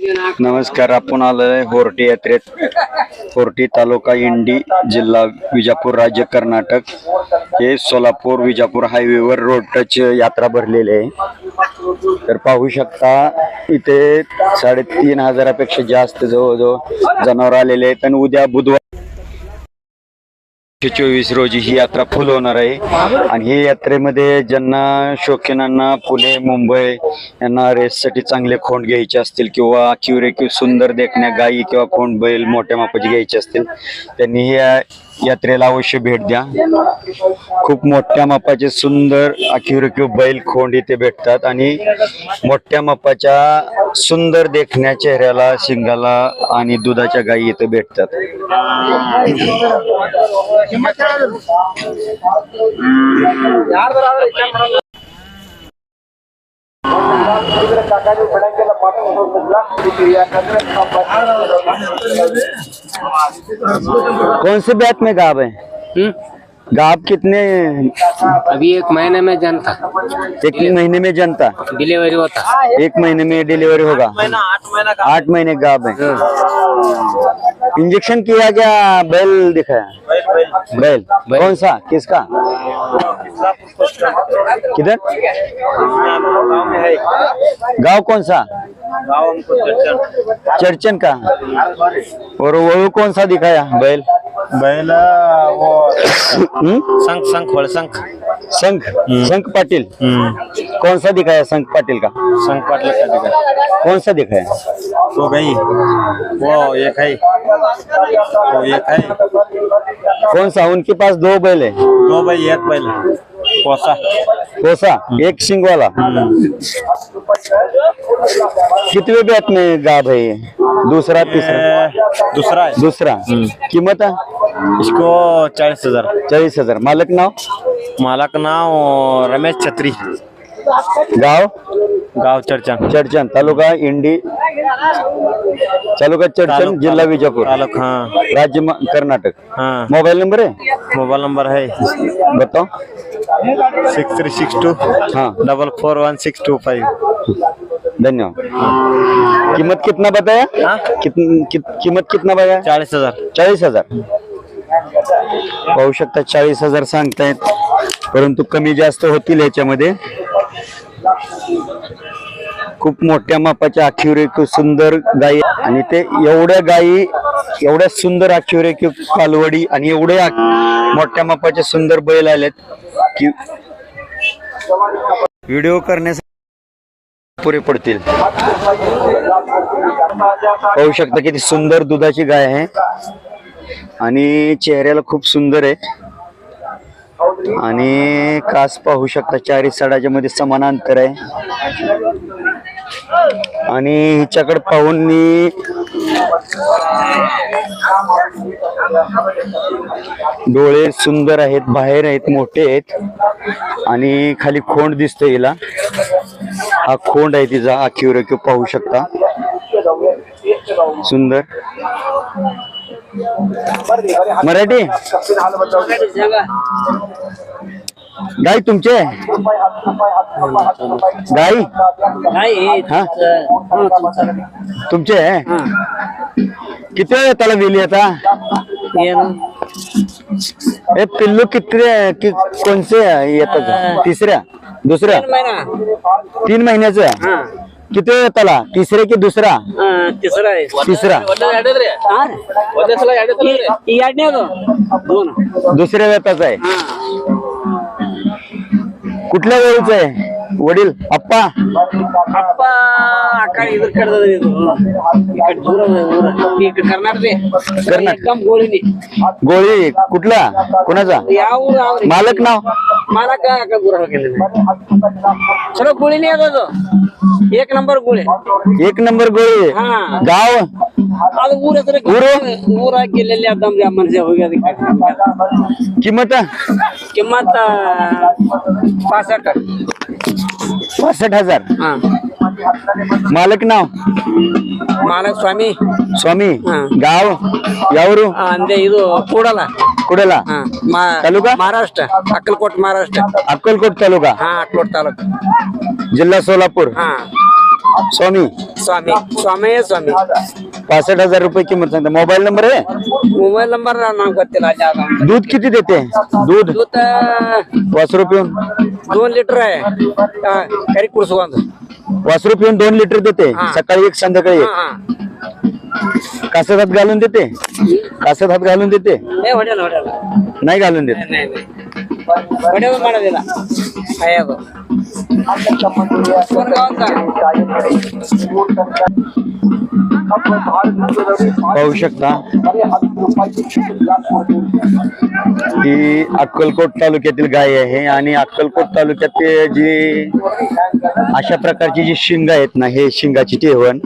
नमस्कार आपण आलोय होर्टी यात्रेत. होर्टी तालुका इंडी जिल्हा विजापूर राज्य कर्नाटक. हे सोलापूर विजापूर हायवेवर रोड टच यात्रा भरलेली आहे. तर पाहू शकता इथे साडेतीन हजारापेक्षा जास्त जवळजवळ जनावर आलेले आहेत. आणि उद्या बुधवार चोवीस रोजी ही यात्रा फुल होणार आहे. आणि ही यात्रेमध्ये ज्यांना शौकीनांना पुणे मुंबई यांना रेससाठी चांगले खोंड घ्यायचे असतील किंवा क्युरेक्यू सुंदर देखण्या गायी किंवा खोंड बैल मोठ्या मापाची घ्यायचे असतील त्यांनी या यात्रेला अवश्य भेट द्या. खूप मोठ्या मापाचे सुंदर क्युरेक्यू बैल खोंड इथे भेटतात आणि मोठ्या मापाच्या सुंदर देखण्या चेहऱ्याला शिंगाला आणि दुधाच्या गायी इथे भेटतात. कौन से बैत में गाब है? गाँव कितने अभी एक महीने में जनता। एक महीने में जनता? डिलीवरी होता। एक महीने में डिलीवरी होगा। आठ महीने गाब है। इंजेक्शन किया क्या? बैल दिखाया बैल। कौन सा? किसका? किधर? गाँव कौन सा? गाँव चर्चन का। और वो कौन सा दिखाया? बैल। बैल वो हम्म? संख बड़ संख संख संख पाटिल? कौन सा दिखाया शंख पाटिल का? शंख पाटिल का दिखा कौन सा दिखाया वो गई वो एक है। वो एक है। कौन सा? उनके पास दो बैल है। दो भाई एक बैल। कोसा। कोसा? एक सिंग वाला कितने बैत में गाब है ये? दूसरा तीसरा? दूसरा दूसरा। कीमत है? इसको चालीस हजार। चाळीस हजार. मालक नाव? मालक नाव रमेश छत्री। गाव? गाव चर्चन चडचण. तालुका इंडी. तालुका चडचण तालुका- जिल्हा विजापूर. तालुक हाँ. राज्य म- कर्नाटक. हाँ. मोबाइल नंबर है मोबाइल नंबर है बताओ. सिक्स थ्री सिक्स टू हाँ. Double four one six two five धन्यवाद. कीमत कितना बताया? हाँ? कित, कित, कीमत कितना बताया? चालीस हजार. चाळीस हजार. पाहू शकता चाळीस हजार सांगतायत परंतु कमी जास्त होतील याच्यामध्ये. खूप मोठ्या मापाच्या आखिवरेक सुंदर गायी आणि ते एवढ्या गायी एवढ्या सुंदर आखिवरेक कालवडी आणि एवढे मोठ्या मापाचे सुंदर बैल आलेत की व्हिडिओ करण्यासाठी पुरे पडतील. पाहू शकता किती सुंदर दुधाची गाय आहे. आणि चेहऱ्याला खूप सुंदर आहे. आणि कास पाहू शकता चारी सडाच्या मध्ये समान अंतर आहे. आणि हिच्याकडे पाहून मी डोळे सुंदर आहेत बाहेर आहेत मोठे आहेत. आणि खाली खोंड दिसतोय हिला. हा खोंड आहे तिचा आखिव रेखीव पाहू शकता. सुंदर. मराठी? गाय तुमचे? गाई? हा तुमचे? किती वेळ त्याला विली आता? हे पिल्लू किती कि कोणचे? येतात. तिसऱ्या? दुसऱ्या? तीन महिन्याचं? आहे किती वेळ त्याला तिसरे की दुसरा तिसरा आहे तिसरा ಎರಡನೇ ಅದು दोन दुसऱ्या वेताचा आहे कुठल्या वेळीच आहे वडील अप्पा ಅಪ್ಪ ಆ ಕಡೆ ಇದ್ರ ಕಡೆ ಇದು ಈ ಕಡೆ ದೂರ ಅದ ಊರ ಈ ಕಡೆ ಕರ್ನಾಟಕ ಕರ್ನಾಟಕ. ಎಕ್ದಮ್ ಗೋಳಿನಿ गोळी कुठला कुणाचा ಯಾವ ಊರು ಅವ್ರಿ मालक नाव ಮಾಲಕ ಆ ಕಡೆ ದೂರ ಹೋಗಿಲ್ಲ ಚಲೋ ಗೋಳಿನಿ ಅದದು ಏಕ್ ನಂಬರ್ ಗೋಳಿ एक नंबर गोळी ಹಾ गाव ಅದು ಊರ ಹೆಸರು ಊರು? ಊರ ಹಾಕಿ ಎಲ್ಲೆಲ್ಲಿ ಅದ್ದಮ್ ಮನುಷ್ಯ ಹೋಗಿ ಅದಕ್ಕೆ किंमत ಕಿಮ್ಮತ್ತ ಪಾಸಟ್ पासष्ट हजार ಹಾ मालक नाव ಮಾಲಕ್ ಸ್ವಾಮಿ स्वामी ಹಾ. गाव यावरू ಆ, ಅಂದೆ ಇದು ಕೂಡಲ್ಲ कुडेला ಹಾ ಮಾ- ತಾಲೂಕಾ? ಮಹಾರಾಷ್ಟ್ರ ಅಕ್ಕಲ್ಕೋಟ್ ಮಹಾರಾಷ್ಟ್ರ अक्कलकोट तालुका ಹಾ ಅಕ್ಕಲ್ಕೋಟ್ ತಾಲೂಕು जिल्हा सोलापूर ಹಾ स्वामी स्वामी स्वामी आहे स्वामी पासष्ट हजार रुपये किंमत सांगता मोबाईल नंबर आहे मोबाईल नंबर नाम करते राजा आता. दूध किती देते दूध दूध अं, वासरू पिऊन दोन लिटर आहे अं, करी कुडसुगंध वासरू पिऊन दोन लिटर देते हा. सकाळी एक संध्याकाळी एक हा कसं हात घालून देते? कसं हात घालून देते? नाही घालून देत? पाहू शकता. ही अक्कलकोट तालुक्यातील गाय आहे आणि अक्कलकोट तालुक्यात जी अशा प्रकारची जी शिंग आहेत ना हे शिंगाची टेवण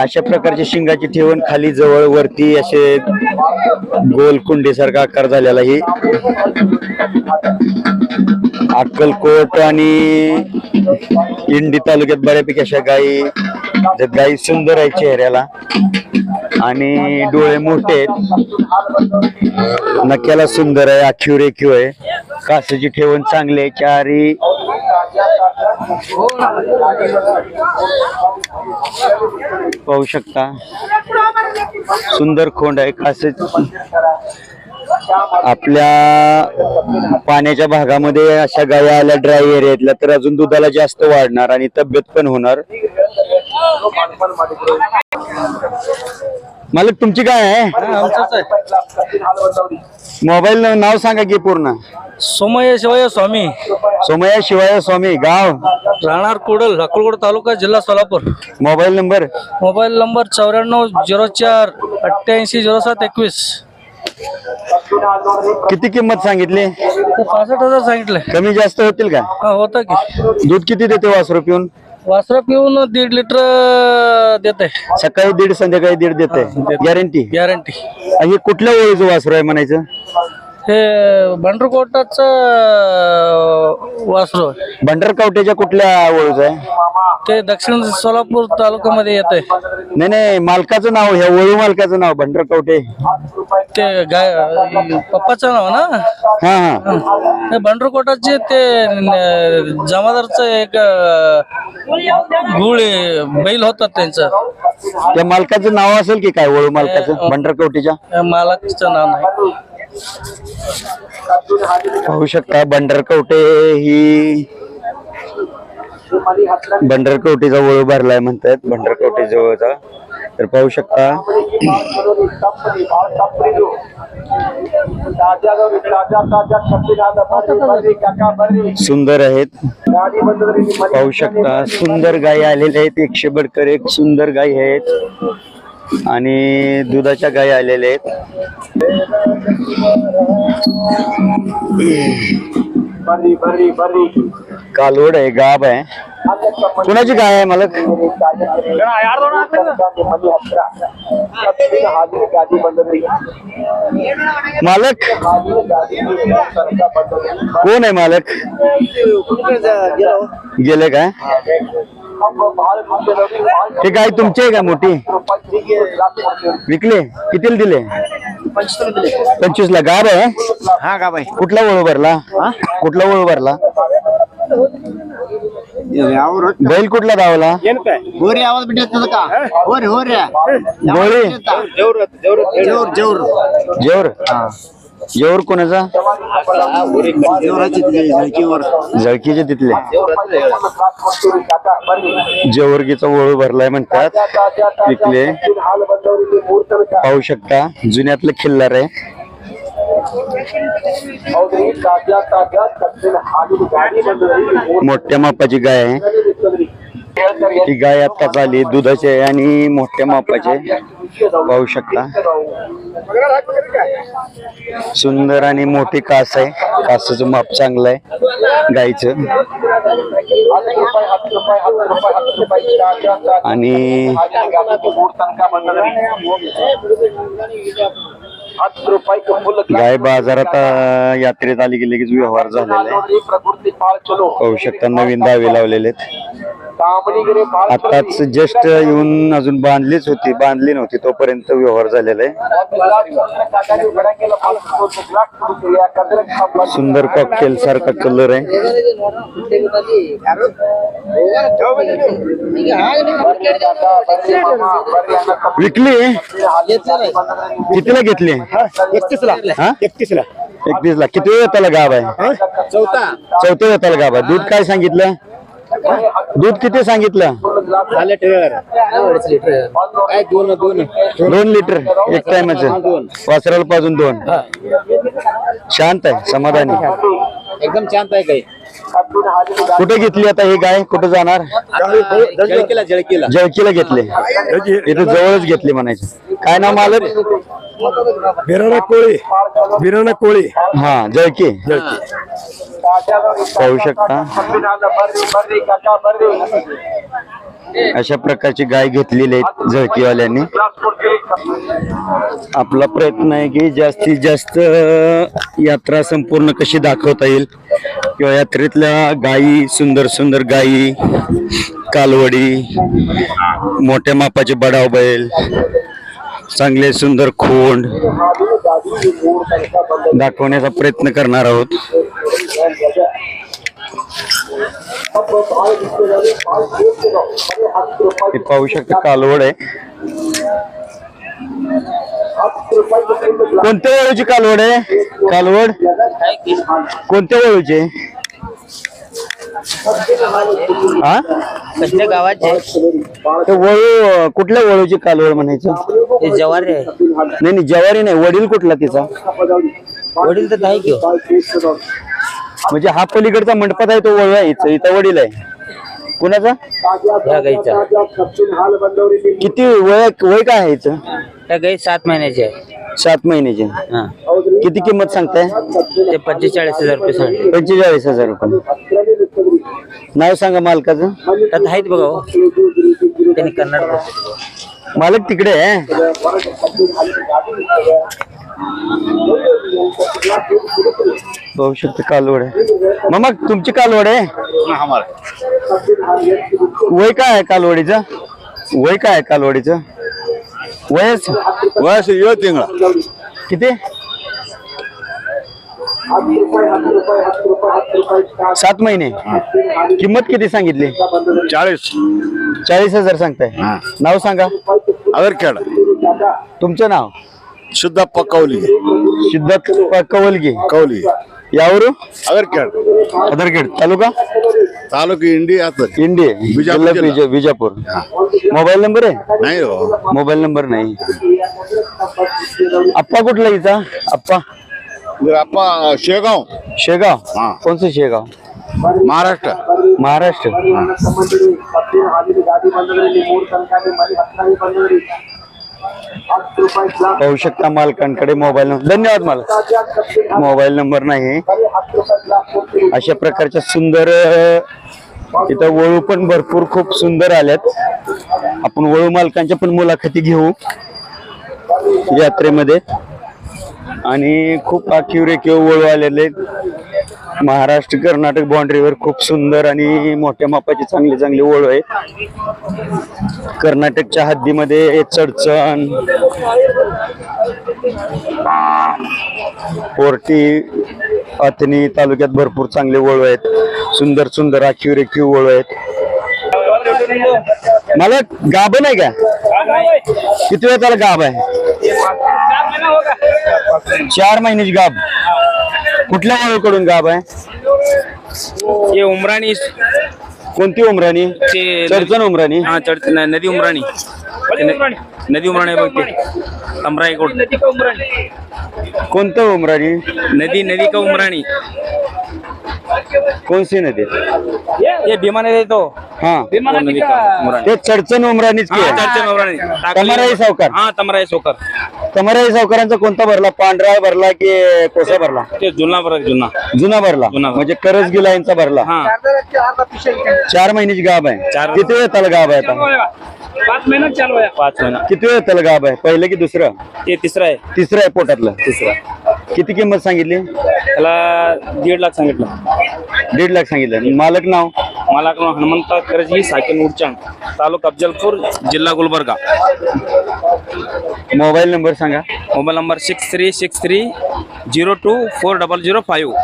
अशा प्रकारची शिंगाची ठेवण खाली जवळ वरती असे गोल कुंडीसारखा आकार झालेला ही अक्कलकोट आणि इंडी तालुक्यात बऱ्यापैकी अशा गायी गाई गायी सुंदर आहे चेहऱ्याला. आणि डोळे मोठे आहेत. नक्याला सुंदर आहे आखीव रेखीव आहे. कासाची ठेवण चांगली आहे. चारी पाहू शकता. सुंदर खोंड आहे खास आपल्या पाण्याच्या भागामध्ये अशा गाया आल्या ड्राय एरियातल्या तर अजून दुधाला जास्त वाढणार आणि तब्येत पण होणार. मालक तुमची काय आहे? मोबाईल नाव सांगा की पूर्ण. सोमय्य शिवय स्वामी. सोमया शिवाय स्वामी गाव? राहणार कुडल अक्कलकोट तालुका जिल्हा Solapur. Mobile number? Mobile number चौऱ्याण्णव झिरो चार अठ्ठ्याऐंशी झिरो सात एकवीस. किती किंमत सांगितली? पासष्ट हजार सांगितले. कमी जास्त होतील का? हा होतं की. दूध किती देते वासरू पिऊन? वासरा पिऊन दीड लिटर देते सकाळी दीड संध्याकाळी दीड देते गॅरंटी गॅरंटी हे कुठल्या ओळीचं वासरू आहे म्हणायचं? हे भंडरकोटाच वासरू. आहे. कुठल्या ओळीचं आहे? ते दक्षिण सोलापूर तालुक्यामध्ये येते नाही नाही मालकाचं नाव ह्या ओळू मालकाचं नाव भंडारकावटे ते गाय पप्पाचं नाव ना? हा हा. भंडरकोटाचे ते न- जमादारचं एक गुळ बैल होता त्यांचं. त्या मालकाचं नाव असेल की काय ओळू मालकाचं भंडारकावटीच्या मालकाचं नाव नाही. पाहू शकता भंडारकवटे ही भंडारकवटीचा ओळू भरलाय म्हणतात भंडारकवटे जवळचा. तर पाहू शकता. सुंदर आहेत. पाहू शकता सुंदर गायी आलेल्या आहेत. एकशे बडकर एक सुंदर गायी आहेत. आणि दुधाच्या गायी आलेल्या आहेत. कालवड आहे गाब आहे. कुणाची गाय आहे मालक? मालक? कोण आहे मालक? गेले काय? ते गाय तुमची आहे का मोठी? विकले? कितीला दिले? पंचवीस ला गाब आहे? हा का बाई. कुठला वळू भरला? कुठला वळू भरला? बैल कुठला धावला? होरी आवाज भेटत का? होरी होरी गोळी जेवर जेवर जेवर जेवर कोणाचा? जळकीचे तिथले. जेवर्गीचा वळू भरलाय म्हणतात. विकले पाहू शकता. जुन्यातलं खिल्लार आहे. मोठ्या मापाची गाय आहे. ती गाय आत्ताच आली. दुधाची आहे आणि मोठ्या मापाचे. पाहू शकता. सुंदर आणि मोठी कास आहे. कासाचं माप चांगलं आहे. गाईचं. आणि गाय बाजारात यात्रेत आली की लगेच व्यवहार झालेला आहे. पाहू शकता नवीन दावे लावलेले आहेत. आताच जस्ट येऊन अजून बांधलीच होती बांधली नव्हती तोपर्यंत व्यवहार झालेला आहे. सुंदर कॉकटेल सारखा कलर आहे. विकली कितीला घेतली एकतीस ला एकतीस ला एकतीस ला किती वेळ त्याला गाव आहे? चौथा. चौथ्या वेताला गाव आहे. दूध काय सांगितलं? दूध किती सांगितलं? दोन दोन. लिटर एक टायमाचं वासराला पाजून दोन. शांत आहे समाधानी. एकदम शांत आहे काही. कुठे घेतली आता ही गाय? कुठे जाणार? जळकीला जळकीला. जळकीला घेतली. इथे जवळच घेतली म्हणायचं. काय नाव मालक? बिराणा कोळी. बिराणा कोळी. हा जळकी. पाहू शकता. अशा प्रकारची गाय घेतलेली आहेत जळकीवाल्यांनी. आपला प्रयत्न आहे की जास्तीत जास्त यात्रा संपूर्ण कशी दाखवता येईल? किंवा यात्रेतल्या गायी सुंदर सुंदर गायी कालवडी मोठ्या मापाचे बडाव बैल चांगले सुंदर खोंड दाखवण्याचा प्रयत्न करणार आहोत. हे पाहू शकता कालवड आहे. कोणत्या वळूची कालवड आहे? कालवड? कोणत्या वळूची? हा? कसल्या गावाचे ते वळू कुठल्या वळूची कालवड म्हणायचं? ते जवार आहे. नाही नाही जवारी नाही वडील कुठला तिचा? वडील तर नाही घेऊ म्हणजे हा पलीकडचा मंडपात आहे तो वळू आहे इथं इथं वडील आहे. कुणाचा? या गाईचा. किती वय वय काय आहे हिचं? त्या गाई सात महिन्याची आहे. सात महिन्याचे. हा. किती किंमत सांगताय? ते पंचेचाळीस हजार रुपये सांगले पंचेचाळीस हजार रुपये. नाव सांगा मालकाचं. त्यात आहेत बघा हो. त्यांनी कन्नड भाषेत. मालक तिकडे आहे. शकतो कालवड आहे. मामा तुमची कालवड आहे? वय काय आहे कालवडीचं? वय काय आहे कालवडीचं? वयच वयस यो तिंगळा. किती? सात महिने. किंमत किती सांगितली? चाळीस. चाळीस हजार सांगताय. नाव सांगा. अवरखेड तुमचं नाव? शुद्ध पकवली सिद्धार्थ कवलगी कवली यावरू अवरखेड आधारखेड तालुका तालुका इंडी आतर इंडी बिजापूर जिल्हा जिल्हा. बिजा- बिजापूर मोबाईल नंबर आहे नाही हो मोबाईल नंबर नाही आप्पा कुठला हिचा आप्पा आपा शेगाव शेगाव हा. कोणचं शेगाव महाराष्ट्र महाराष्ट्र पाहू शकता मालकांकडे मोबाईल नंबर. धन्यवाद मालक. मोबाईल नंबर नाही. अशा प्रकारच्या सुंदर इथं वळू पण भरपूर खूप सुंदर आल्यात. आपण वळू मालकांच्या पण मुलाखती घेऊ यात्रेमध्ये. आणि खूप आखीव रेखीव वळू आलेले आहेत. महाराष्ट्र कर्नाटक बाउंड्रीवर खूप सुंदर आणि मोठ्या मापाची चांगली चांगली ओळ आहेत कर्नाटकच्या हद्दीमध्ये चडचण पोर्टी अथनी तालुक्यात भरपूर चांगले वळू आहेत. सुंदर सुंदर आखीव रेखीव वळू आहेत. मला गाब नाही का? किती वेळ त्याला गाब आहे? चार महिन्याची गाब कुठल्या वळूकडून गाभ आहे? ये उमराणी कोणती उमराणी? ते चडचण उमराणी? हा चढ न- नदी उमराणी नदी उमराणी? बघ ते तमराई कोट कोणतं उमराणी? नदी नदी का उमराणी? कोणती नदी ये भीमा नदी तो हा. वो नदी ते हा आहे. चढचण उमराणी तमराई सावकार. हा तमराई सावकार. तमराई सावकारांचा कोणता भरला? पांढरा भरला की कोसा भरला? ते जुना बरं जुना. जुना भरला. जुना. म्हणजे करज गिला यांचा भरला. हा. चार महिन्याची गाभ आहे. चार- किती वेळ त्याला गाभ आहे आता? पाच महिना चालू आहे. पाच महिना. किती वेळ त्याला गाभ आहे? पहिलं की दुसरं? ते तिसरं आहे. तिसरं आहे पोटातलं. तिसरं. किती किंमत सांगितली? त्याला दीड लाख सांगितलं. दीड लाख सांगितलं. मालक नाव? मला हनुमंत करजी साकेन उडचांग तालुका अफजलपूर जिल्हा गुलबर्गा. मोबाईल नंबर सांगा. Mobile number six three six three zero two four double zero five.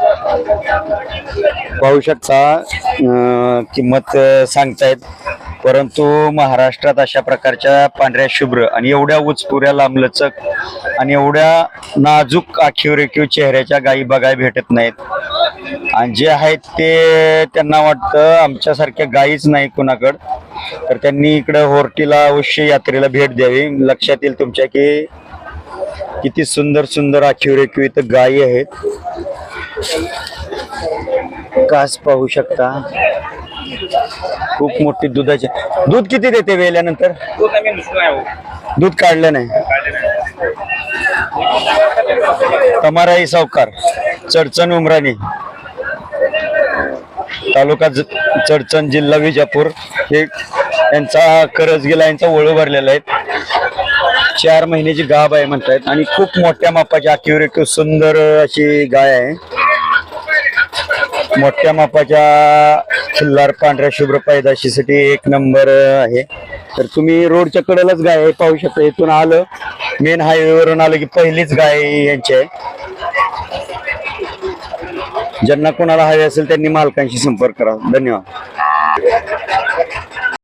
पाहू शकता अं, किंमत अं, सांगतायत. परंतु महाराष्ट्रात अशा प्रकारच्या पांढऱ्या शुभ्र आणि एवढ्या उचपुऱ्या लांबलचक आणि एवढ्या नाजूक आखीवरेखीव चेहऱ्याच्या गायी बघायला भेटत नाहीत. आणि जे आहेत ते त्यांना वाटतं आमच्यासारख्या गायीच नाही कुणाकडं. तर त्यांनी इकडं होर्टीला अवश्य यात्रेला भेट द्यावी. लक्षात येईल तुमच्या की किती सुंदर सुंदर आखीवरेखीव इथं गायी आहेत. कास पाहू शकता. खूप मोठी दुधाची दूध किती देते वेल्यानंतर? दूध काढलं नाही. तमाराई सावकार चडचण उमराणी. तालुका चडचण जिल्हा विजापूर. हे यांचा करज गेला यांचा ओळू भरलेला आहे. चार महिन्याची गाभ आहे म्हणतायत. आणि खूप मोठ्या मापाची अक्युरेटिव्ह सुंदर अशी गाय आहे. मोठ्या मापाच्या खिल्लार पांढऱ्या शुभ्र पायदाशीसाठी एक नंबर आहे. तर तुम्ही रोडच्या कडेलाच गाय आहे पाहू शकता. इथून आलं मेन हायवेवरून आलं की पहिलीच गाय यांची आहे. ज्यांना कोणाला हवे असेल त्यांनी मालकांशी संपर्क करा. धन्यवाद.